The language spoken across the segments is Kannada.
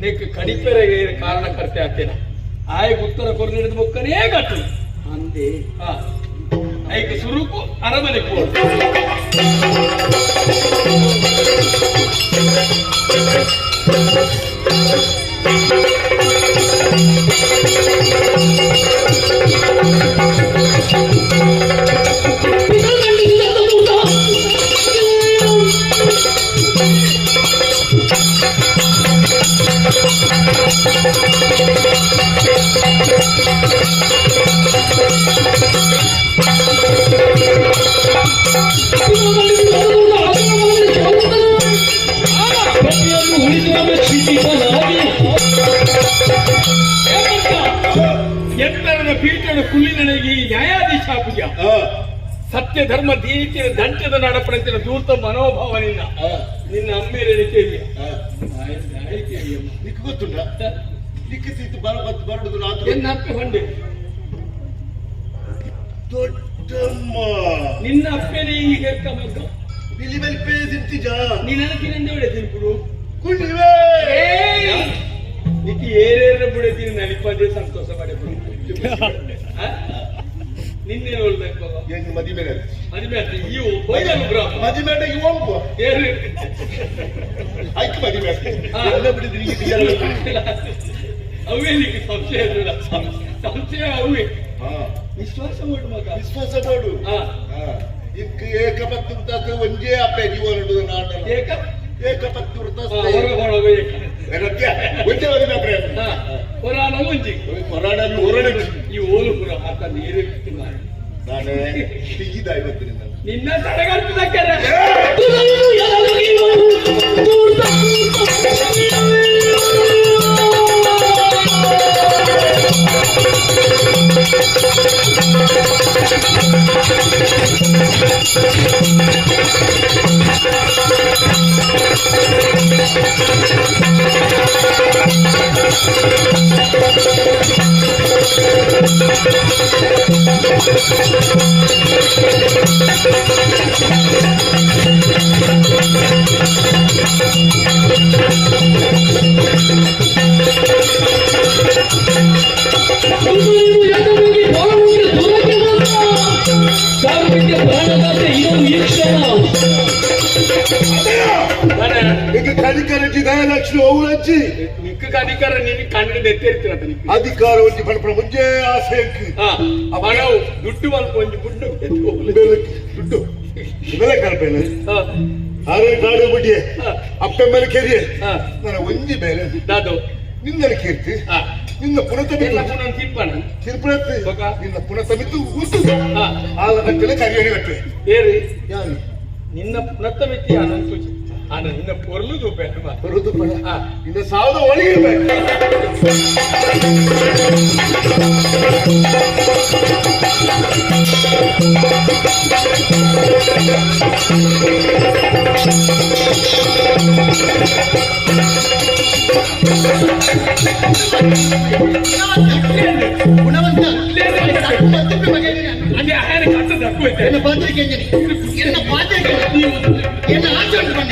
ನೆಕ್ ಕಾರಣ ಕರ್ತೆ ಆಗ್ತೇನೆ ಆಯ್ಕೆ ಉತ್ತರ ಕೊರ್ನಿಡಿದ ಮುಕ್ಕನೇ ಕಟ್ಟು ಅಂದೆ. ಐಕೆ ಸುರುಕು ಅರಮನೆ Thank ಎತ್ತರದ ನ್ಯಾಯಾಧೀಶ ಪೂಜ ಸತ್ಯ ಧರ್ಮ ದೀತಿ ದಂಟದ ನಡಪಡಂತಿನ ದೂರ್ತ ಮನೋಭಾವ ನಿನ್ನ ನಿನ್ನ ಅಮ್ಮೇಲೆ ಕೇಳಿ ನಿಕ್ ಗೊತ್ತುಂಟ? ನಿಕ್ ಸೀತು ಬರ ಬತ್ ಬರಡುದು ನಾತು ಎನ್ನ ಅಪ್ಪೆ ಹೊಂಡೆ? ದೊಡ್ಡಮ್ಮ. ನಿನ್ನ ಅಪ್ಪೆನೇ ಈಗ ಮಗ ಬಿಲಿ ಬಲ್ಪೆ ತಿಂತಿಜ ನೀ ನನಗಿನಂದೇ ಹೊಡೆ ತಿನ್ಪುಡು ಕುಂಡಿವೆ ನಿಕ್ಕೆ ಏರೇರ ಬಿಡತೀನಿ ನಲಿಪದೇ ಸಂತೋಷ ಪಡೆದು ನಿನ್ನೇನು ಹೇಳ್ಬೇಕು. ಏನು ಮದಿಮೆ ಮದುವೆ ಆಯ್ತು ಇವು ಮದುವೆ ಮದಿಮೆ ಇವಂಗು ಏರು ಆಯ್ತು ಮದಿಮೆ ಹಾ. ಎಲ್ಲ ಬಿಡಿದ್ರಿ ಸಂಶಯ ಸಂಶಯ ಅವೇ. ವಿಶ್ವಾಸ ಮಾಡು ಮಗ. ವಿಶ್ವಾಸ ಮಾಡು. ಇಕ್ಕ ಏಕಪತ್ತು ವೃತ್ತ ಒಂಜೇ ಅಪ್ಪೆ. ನೀವು ನಾಡಲ್ಲ ಏಕ? ಏಕಪತ್ತು ವೃತ್ತ ಹೊರಗೆ ಹೊರಗೆ ಏಕ. ರತ್ಯ ಒಂದೇ ಪ್ರಯತ್ನ ಹಾ. ಪುರಾಣ ಮುಂಜಿ ಹೊರಾಡ ಈ ಓಲು ಪುರ ಮಾತ ನೀರು ನಾನು ತೆಗಿದ ಇವತ್ತು ನಿನ್ನ ನಿನ್ನ ತಡೆಗಟ್ಟದಕ್ಕೆ ಈಗ ಕಲಿಕರಜಿ ದಯಲಕ್ಷ್ಮಿ ಔಲಜ್ಜಿ ನಿಕ್ಕ ಅಧಿಕಾರ ನಿನ್ನ ಕಣ್ಣಿಗೆ ಎತ್ತಿರ್ತೀರ ನಿಕ್ಕ ಅಧಿಕಾರ ಒಂಜಿ ಪಣಪಣ ಮುಂಜೆ ಆಸೆ ಅಂಕು ಹಾ ಅವನವು ದುಡ್ಡು ಮಲ್ಪ ಒಂದು ಬುಡ್ಡು ದುಡ್ಡು. ಬೆಲೆ. ಕಲ್ಪನೆ ಹಾ ಆರೆ ಕಾಡು ಬುಡ್ಡಿ ಅಪ್ಪ ಮೇಲೆ ಕೆರಿಯೆ. ಹಾ. ನನ್ನ ಒಂಜಿ ಬೇಲೆ. ದಾದು. ನಿನ್ನಲ್ಲಿ ಕೀರ್ತಿ. ನಿನ್ನ ಪುನತ ಎಲ್ಲ ಬಿದ್ದು ಪುನಃ ತಿಪ್ಪಣ ತಿರುಪತಿ ಬೊಕ? ನಿನ್ನ ಪುನತ ಬಿದ್ದು ಉಂಟು. ಹಾ. ಆಗ ಕಟ್ಟಲೆ ಕರಿಯಣಿ ಕಟ್ಟೆ ಏರಿ. ಯಾರು? ನಿನ್ನ ಪುನತ್ತ ವ್ಯಕ್ತಿ ಅನಂತು ಆನ ನಿನ್ನ ಪೊರ್ಲು ದೂಪೆ ಬರುದು ಪಡ ಹಾ ನಿನ್ನ ಸಾವಿರ ಒಳಗಿರ್ಬೇಕು ಗುಣವಂತ ಅದೇ ಆಹಾರ ಕಟ್ಟ ತಕ್ಕುತ್ತೆ என்ன பார்த்திருக்கீங்க என்ன பார்த்திருக்கீங்க என்ன ஆச்சொண்டு பண்ண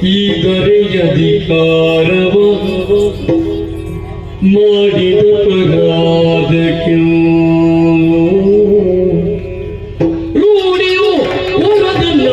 ಸಿಂಗಿದ ಬಿಟ್ಟಾಯ ಕಾರವ ಮಾಡಿದ ಪರಾಧಕ್ಕೆ ರೂಢಿಯು ಹೊರದಲ್ಲ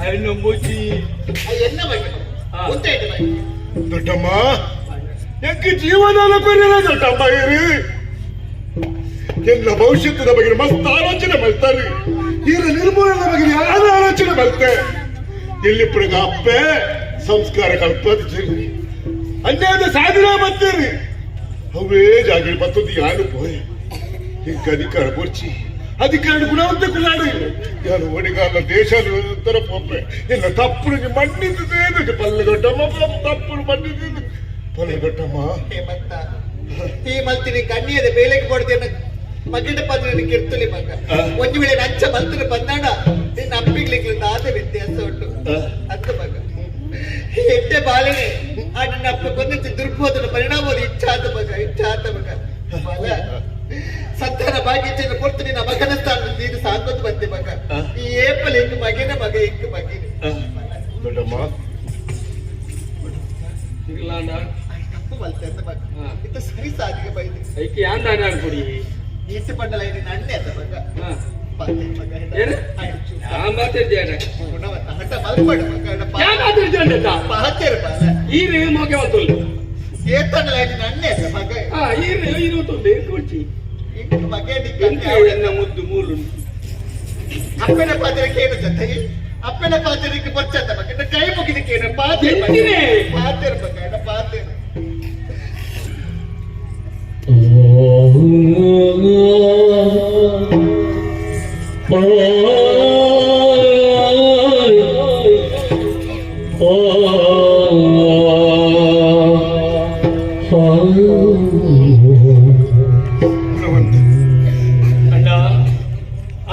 ಹೆಣ್ಣು ಮುಚ್ಚಿ. என்ன வைக்கணும் முட்டை ದೊಡ್ಡಮ್ಮ ಯಾಕೆ ಜೀವನ ಕೊನೆಲ್ಲ ದೊಡ್ಡಮ್ಮ ಇರಿ? ಎಲ್ಲ ಭವಿಷ್ಯದ ಬಗ್ಗೆ ಮಸ್ತ್ ಆಲೋಚನೆ ಮಾಡ್ತಾರೆ. ಇದರ ನಿರ್ಮೂಲನ ಬಗ್ಗೆ ಯಾರು ಆಲೋಚನೆ ಮಾಡ್ತೆ? ಇಲ್ಲಿ ಪ್ರಗ ಅಪ್ಪೆ, ಸಂಸ್ಕಾರ ಕಲ್ಪದಿರಿ ಅನ್ಯಾಯದ ಸಾಧನ ಮಾಡ್ತೀರಿ. ಅವೇ ಜಾಗಿರ್ ಬತ್ತದ ಯಾರು ಪೋಯ್ ಹಿಂಗ ಅಧಿಕಾರ ಬರ್ಚಿ ಅಧಿಕಾರ ಗುಣವಂತ ಕುಲಾಡಿ ಯಾರು ಒಡಿಗಾಲ ದೇಶ ತರ ಪೊಪ್ಪೆ ಇಲ್ಲ ತಪ್ಪುನಿಗೆ ಮಣ್ಣಿದ್ದೇ ಪಲ್ಲಗಟ್ಟಮ್ಮ ತಪ್ಪು ಮಣ್ಣಿದ್ದು ಪಲ್ಲಗಟ್ಟಮ್ಮ ಹೇಮಂತ ಈ ಮಲ್ತಿನಿ ಕಣ್ಣಿಯದ ಬೇಲೆಗೆ ಕೊಡ್ತೇನೆ ಮಗಿನ ಪತ್ರ ಕಿರ್ತಲಿ ಮಗ ಆ. ಒಂದು ವೇಳೆ ನಂಚ ಮಲ್ತಿನ ಬಂದಾಡ ನಿನ್ನ ಅಪ್ಪಿಗ್ಲಿಕ್ಕೆ ಆದ ವ್ಯತ್ಯಾಸ ಉಂಟು ಆ. ಅಂತ ಮಗ ಎಟ್ಟೆ ಬಾಲನೆ ಆ ನಿನ್ನ ಅಪ್ಪ ಬಂದಿತ್ತು ದುರ್ಬೋಧನ ಪರಿಣಾಮ ಇಚ್ಛಾತ ಮಗ ಸಾಧಿಗೆ ಯಾನ್ ದಾನ ಅನ್ಕೊಡಿ ಈಚೆ ಪಂಡಲ ನಿನ್ನ ನನ್ನೆ ಅದ ಮಗ. ಏನು? ಯಾ ಮಾತಾಡ್ತೇನೆ ಹಠ ಮಲ್ಪಡು ಮಗ ಯಾ ಮಾತಾಡ್ತೇನೆ ಬಾಲ ಈ ಮಗ ಒಂತುಲ್ಲು ಏತನಲ ನಿನ್ನ ಅಣ್ಣೆ ಅದ ಮಗ. ಹಾ ಈ ರೇವು ಇರುತ್ತೊಂದು ಕೊಡ್ಚಿ ಇಂಕ ಮಗ ಎಂತ ಎನ್ನ ಮುದ್ದು ಮೂಲು ಅಪ್ಪನ ಪಾತ್ರಕ್ಕೆ ಏನು ಜೊತೆ? ಅಪ್ಪನ ಪಾತ್ರಕ್ಕೆ ಬರ್ಚಂದ ಮಗ? ಕೈ ಮುಗಿದಕ್ಕೆ ಏನು ಪಾತ್ರ? ಪಾತ್ರ ಮಗ ಪಾತ್ರ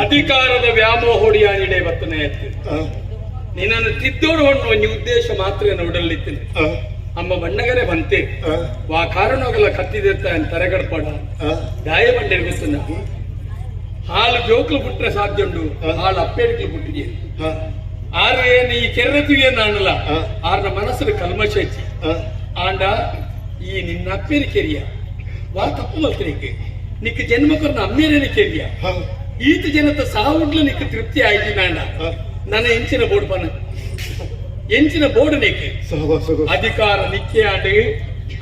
ಅಧಿಕಾರದ ವ್ಯಾಮೋಹೋಡಿಯ ನಿಡೆ ಬತ್ತನೆ ಎತ್ತು ಆ, ನಿನ್ನನ್ನು ತಿದ್ದೋಡು ಹೊಣ್ಣು ಒಂಜಿ ಉದ್ದೇಶ ಮಾತ್ರ ನೋಡಲಿತ್ತಿನ ಆ, ಅಮ್ಮ ಬಣ್ಣಗರೆ ಬಂತೆ. ಆ, ವಾ ಕಾರಣಗಲ ಕತ್ತಿದಿರ್ತ ತರೆಗಡ್ಪಡ. ಆ, ದಾಯ ಬಂಡೆ ಗೊತ್ತುಂಡ ಹಾಲು ಜೋಕ್ಲು ಬಿಟ್ರೆ ಸಾಧ್ಯ ಉಂಡು ಹಾಲು ಅಪ್ಪೇಡಿಗೆ ಬಿಟ್ಟಿದೆ. ಆ, ಆದ್ರೆ ನೀ ಕೆರ್ರತಿಗೆ ನಾನಲ್ಲ ಆ. ಆರ್ನ ಮನಸ್ಸು ಕಲ್ಮಶ ಹೆಚ್ಚಿ ಆ, ಆಂಡ ಈ ನಿನ್ನ ಅಪ್ಪೇರಿ ಕೆರಿಯ. ವಾ ತಪ್ಪು ಮಲ್ತನಿಗೆ ನಿಕ್ಕ ಜನ್ಮಕರ್ನ ಅಮ್ಮೇರೇನೆ ಕೆರಿಯ. ಆ, ಈತ ಜನತ ಸಾವುಡ್ಲ ನಿಕ್ಕ ತೃಪ್ತಿ ಆಯ್ತು ನಾಂಡ. ಆ. ನನ್ನ ಎಂಚಿನ ಬೋರ್ಡ್ ಪನ ಎಂಚಿನ ಬೋರ್ಡ್ ನಿಕ್ಕೆ ಸಹವಾಸಗಳು ಅಧಿಕಾರ ನಿಕ್ಕೆ ಆಂಡ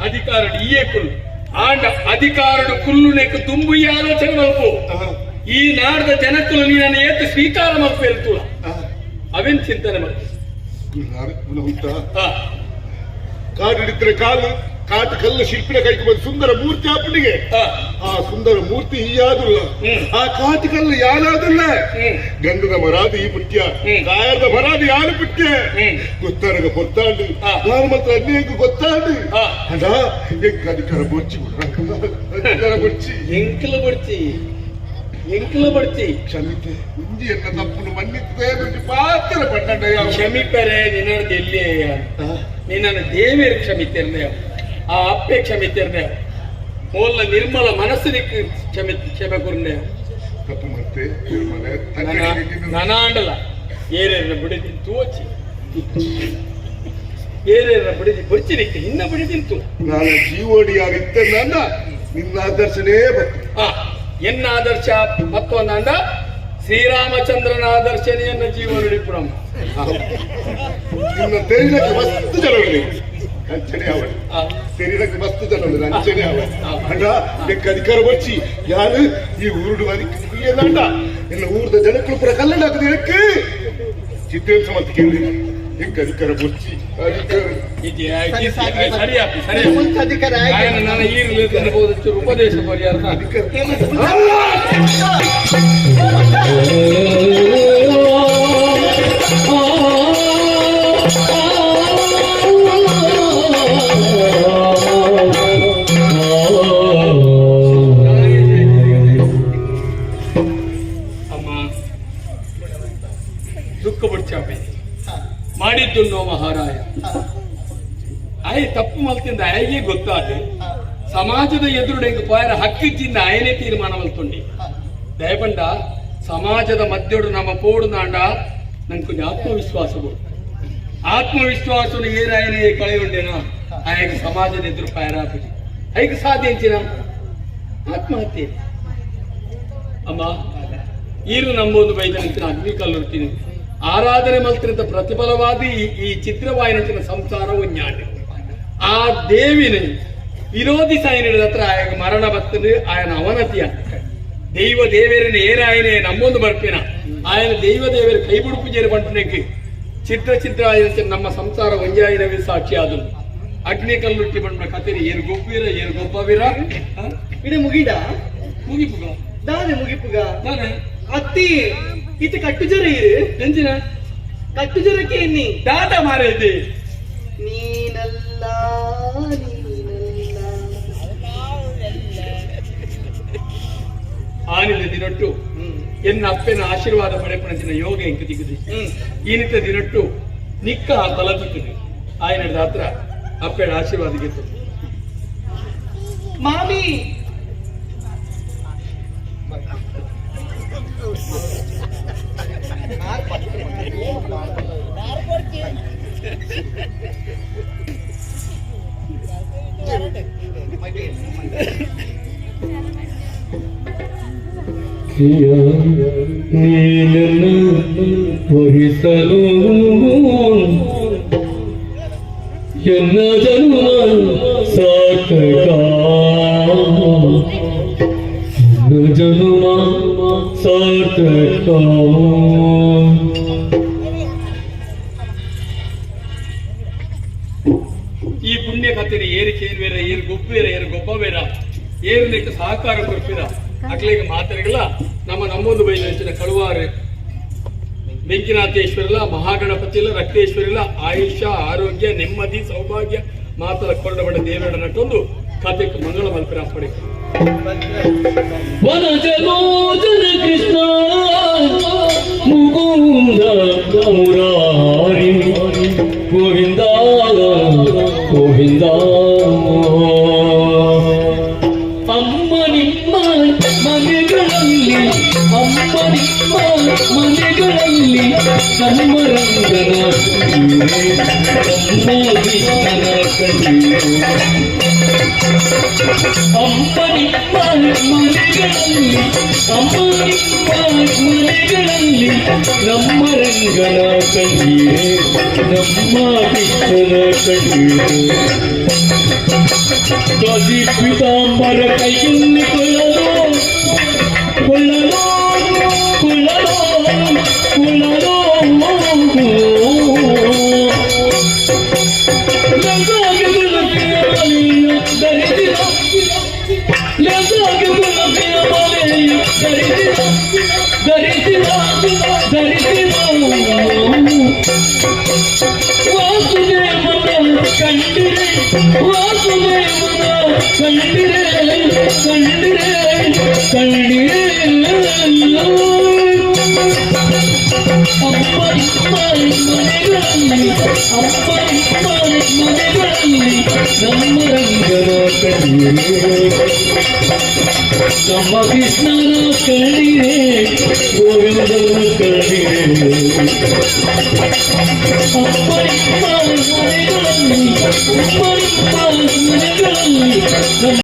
ಅಧಿಕಾರ ಇಯೇ ಕುಲ್ಲು. ಆಂಡ ಅಧಿಕಾರಡು ಕುಲ್ಲು ఆలోచన ತುಂಬು ಈ ಆಲೋಚನೆ నీ ಈ ನಾಡದ శ్రీకారం ನೀ ನನ್ನ ಏತು ಸ್ವೀಕಾರ ಮಲ್ಪು ಹೇಳ್ತುಳ ಆ, ಅವೆನ್ ಚಿಂತನೆ ಮಲ್ಪು ಗುಣ- ಗುಣವಂತ ಆ, ಕಾಡಿಡಿದ್ರೆ ಕಾಲು ಕಾಟು ಕಲ್ಲು ಶಿಲ್ಪಿನ ಕೈಗೆ ಬಂದು ಸುಂದರ ಮೂರ್ತಿ ಆಪಣಿಗೆ ಆ, ಆ ಸುಂದರ ಮೂರ್ತಿ ಹೀಯಾದುಲ್ಲ ಹ್ಮ್. ಆ ಕಾಟು ಕಲ್ಲು ಯಾರಾದಲ್ಲ ಹ್ಮ್. ಗಂಧದ ಮರಾದಿ ಈ ಪುಟ್ಯ ಹ್ಮ್. ಕಾಯದ ಮರಾದಿ ಯಾರು ಪುಟ್ಯ ಹ್ಮ್. ಗೊತ್ತಾಡಗ ಗೊತ್ತಾಂಡು ಆ. ನಾನು ಮಾತ್ರ ಅನ್ಯಂಗ ಗೊತ್ತಾಂಡು ಆ. ಅಣ್ಣ ಎಂಕ ಅಧಿಕಾರ ಬೊಚ್ಚಿ ಅಧಿಕಾರ ಬೊಚ್ಚಿ ಎಂಕಲ ಬಡ್ತಿ ಎಂಕಲ ಬಡ್ತಿ ಕ್ಷಮಿತೆ ಮುಂದಿ ಎನ್ನ ತಪ್ಪನ್ನು ಮನ್ನಿತ್ತದೆ ನನಗೆ ಪಾತ್ರ ಪಟ್ಟಣ್ಣ ಯಾವ ಕ್ಷಮಿಪರೆ ನಿನ್ನದು ಎಲ್ಲಿ ನಿನ್ನನ್ನು ದೇವಿಯರು ಕ್ಷಮಿತಿರ್ನೆ ಆ ಅಪ್ಪೆ ಕ್ಷಮಿತಿರ್ನೆ ಮೂಲ ನಿರ್ಮಲ ಮನಸ್ಸಿನಿಕ್ಕೆ ಕ್ಷಮಿ ಕ್ಷಮೆ ನಿರ್ಮಲೆ ನನ್ನ ನನಾಂಡಲ ಏರೇರ ಬಿಡಿದಿನ ತೋಚಿ. ಏರೇರ ಬಿಡಿದಿ ಬೊಚ್ಚಿ ನಿಕ್ಕೆ ಇನ್ನ ಬಿಡಿದಿಂತು ನಾನು ಜೀವೋಡಿಯಾಗಿದ್ದೆ ನನ್ನ ನಿನ್ನ ಆದರ್ಶನೇ ಬಂತು ಆ ಎನ್ನ ಆದರ್ಶ? ಮತ್ತೊಂದಂಡ ಶ್ರೀರಾಮಚಂದ್ರನ ಆದರ್ಶನೆಯನ್ನ ಜೀವನ ಪುರಂ. ನಿನ್ನ ತೆರಿಗೆ ಮಸ್ತ್ ಜನವಿದೆ ಅಂಚನೆ ಅವಳು ತೆರಿಲಕ್ಕೆ ಮಸ್ತ್ ಜನವಿದೆ ಅಂಚನೆ ಅವಳು ಅಂಡ ಬೆಕ್ಕ ಅಧಿಕಾರ ಬಚ್ಚಿ ಯಾರು ಈ ಊರುಡು ಮರಿ ಕುಯ್ಯದಂಡ ಎಲ್ಲ ಊರದ ಜನಕ್ಕಳು ಪುರ ಕಲ್ಲಡ ಹಾಕದ ಹೇಳಕ್ಕೆ ಚಿತ್ರೇನ್ ಸಮರ್ಥ ಕೇಳಿ ಬೆಕ್ಕ ಅಧಿಕಾರ ಬಚ್ಚಿ ಅಧಿಕಾರ ಸರಿ ಆಪಿ ಆಯ್ಗೆ ಗೊತ್ತಾದ ಸಮಾಜದ ಎದುರುಡೆ ಪಾಯರ ಹಕ್ಕಿ ಹಕ್ಕಿದ್ದಿಂದ ಆಯನೇ ತೀರ್ಮಾನ ಮಲ್ತೊಂಡಿ ದಯಪಂಡ ಸಮಾಜದ ಮಧ್ಯೊಡು ನಮ್ಮ ಪೋಡು ನಾಂಡ ನಂಗೆ ಆತ್ಮವಿಶ್ವಾಸ ಆತ್ಮವಿಶ್ವಾಸನು ಆತ್ಮವಿಶ್ವಾಸ ಏನಾಯನೇ ಕಳೆಯುಂಡೆನ? ಸಮಾಜದ ಎದುರು ಪಾಯರಾಪಿ ಐಗೆ ಸಾಧ್ಯ ಆತ್ಮಹತ್ಯೆ. ಅಮ್ಮ, ಈರು ನಂಬೋದು ಬೈದನಿಂತಿನ ಅಗ್ನಿ ಕಲ್ಲುರ್ತೀನಿ. ಆರಾಧನೆ ಮಲ್ತಿರಂತ ಪ್ರತಿಫಲವಾದಿ ಈ- ಈ ಚಿತ್ರವಾಯಿನಂಚಿನ ಸಂಸಾರವು ಜ್ಞಾನ ಆ ದೇವಿನೇ ವಿರೋಧಿ ಸೈನ್ಯದ ಹತ್ರ ಆಯಗ ಮರಣ ಬರ್ತದೆ ಆಯನ ಅವನತಿ ಆಗ್ತದೆ. ದೈವ ದೇವರಿನ ಏರಾಯನೆ ನಮ್ಮೊಂದು ಬರ್ಪಿನ ಆಯನ ದೈವ ದೇವರ ಕೈ ಬುಡುಪುಜೇರು ಬಂಟನೆಗೆ ಚಿತ್ರ ಚಿತ್ರ ಆಯ್ತು ನಮ್ಮ ಸಂಸಾರ ಒಂಜಾಯಿನವೇ ಸಾಕ್ಷಿ ಆದನು ಅಗ್ನಿ ಕಲ್ಲುಟ್ಟಿ ಬಂದ ಕತೆರಿ ಏರು ಗೊಬ್ಬಿರ ಏರು ಗೊಬ್ಬವಿರ ಇಡೆ ಮುಗಿಡ ಮುಗಿಪುಗ? ದಾನೆ ಮುಗಿಪುಗ? ದಾನೆ ಅತ್ತಿ ಇತ ಕಟ್ಟು ಜರ ಇರು ಎಂಚಿನ ಕಟ್ಟು ಜರಕ್ಕೆ ಎನ್ನಿ? ದಾದ ಮಾರೈತಿ. ದಿನಟ್ಟು ಎನ್ನ ಅಪ್ಪನ ಆಶೀರ್ವಾದ ಪಡೆಪಣಸಿನ ಯೋಗ ಇಂಕ ದಿಗುದಿ ಈ ನಿತ್ಯ ದಿನಟ್ಟು ನಿಕ್ಕ ತಲಪಿತ್ತು ಆಯನ ಹತ್ರ ಅಪ್ಪನ ಆಶೀರ್ವಾದ ಗೆದ್ದು ಮಾಮಿ. ನೀನನ್ನು ವಹಿಸಲು ಎನ್ನ ಜನ್ಮ ಸಾರ್ಥಕ ಎನ್ನ ಜನ್ಮ ಸಾರ್ಥಕ ಈ ಪುಣ್ಯ ಕಥೆನ ಏರು ಬೇರೆ ಏರ್ ಗೊಬ್ಬೇರ, ಏರ್ ಗೊಬ್ಬವೇರ ಬೇಡ ಏರ್ಲಿಕ್ಕೆ ಸಹಕಾರ ಕೊಡ್ಪಿರ ಅಕ್ಲಿಗೆ ಮಾತರಿಗಳ ನಮ್ಮ ನಮ್ಮೊಂದು ಬೈಲ ಹೆಚ್ಚಿನ ಕಳುವಾರು. ಇಲ್ಲ ರಕ್ತೇಶ್ವರ ಇಲ್ಲ ಆಯುಷ್ಯ, ಆರೋಗ್ಯ, ನೆಮ್ಮದಿ, ಸೌಭಾಗ್ಯ, ಮಾತರ ಕೊಂಡಬಡ ದೇವರ ನಟೊಂದು ಕಥೆ ಮಂಗಳ ಮಲ್ಪಿರ ಅಪ್ಪಡಿ ಮನೆಗಳಲ್ಲಿ ಕರ್ಮರಂಗನ ಅಮ್ಮ ವಿಷ್ಣನ ಕಂಡು ಅಮ್ಮನಿ ಮನೆಗಳಲ್ಲಿ ಅಮ್ಮನಿ ಮನೆಗಳಲ್ಲಿ ನಮ್ಮ ರಂಗನ ಕಣ್ಣೀರೆ ನಮ್ಮ ಕೃಷ್ಣನ ಕಣ್ಣೀರೆ ಧ್ವಜಿ ಪೀತಾಂಬರ ಕೈಯಲ್ಲಿ ಕೊಳ್ಳಲು ಕೊಳ್ಳಲು கண்டிரே கண்டிரே கண்டிரே ನಮ್ಮ ರಂಗನ ಕಣ್ಣಿರೆ ನಮ್ಮ ಕೃಷ್ಣನ ಕಣ್ಣಿರೆ ಗೋವಿಂದನ ಕಣ್ಣಿರೆ ಅಪ್ಪನಿ ಮನೆಗಳಲ್ಲಿ ಅಪ್ಪನಿ ಮನೆಗಳಲ್ಲಿ ನಮ್ಮ